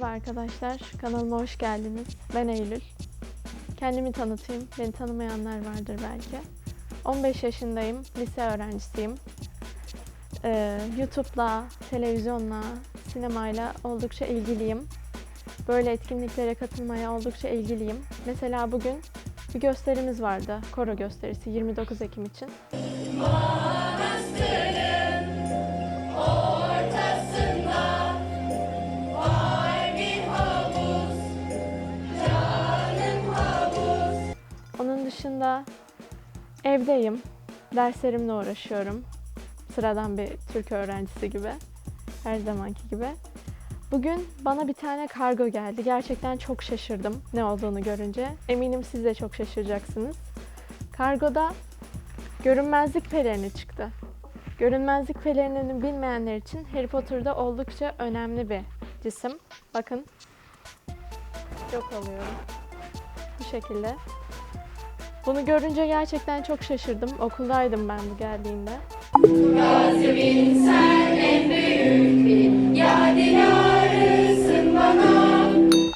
Merhaba arkadaşlar, kanalıma hoş geldiniz. Ben Eylül. Kendimi tanıtayım, beni tanımayanlar vardır belki. 15 yaşındayım, lise öğrencisiyim. Ee, YouTube'la, televizyonla, sinemayla oldukça ilgiliyim. Böyle etkinliklere katılmaya oldukça ilgiliyim. Mesela bugün bir gösterimiz vardı, koro gösterisi 29 Ekim için. Onun dışında evdeyim. Derslerimle uğraşıyorum. Sıradan bir Türk öğrencisi gibi. Her zamanki gibi. Bugün bana bir tane kargo geldi. Gerçekten çok şaşırdım ne olduğunu görünce. Eminim siz de çok şaşıracaksınız. Kargoda görünmezlik pelerini çıktı. Görünmezlik pelerinini bilmeyenler için Harry Potter'da oldukça önemli bir cisim. Bakın. Yok alıyorum. Bu şekilde. Bunu görünce gerçekten çok şaşırdım. Okuldaydım ben bu geldiğinde.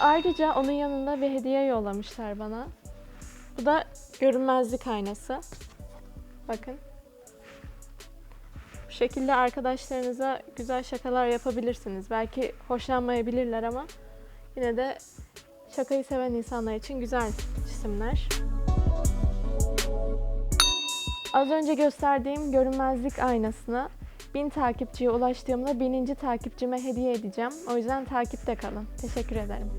Ayrıca onun yanında bir hediye yollamışlar bana. Bu da görünmezlik aynası. Bakın. Bu şekilde arkadaşlarınıza güzel şakalar yapabilirsiniz. Belki hoşlanmayabilirler ama yine de şakayı seven insanlar için güzel cisimler. Az önce gösterdiğim görünmezlik aynasını 1000 takipçiye ulaştığımda bininci takipçime hediye edeceğim. O yüzden takipte kalın. Teşekkür ederim.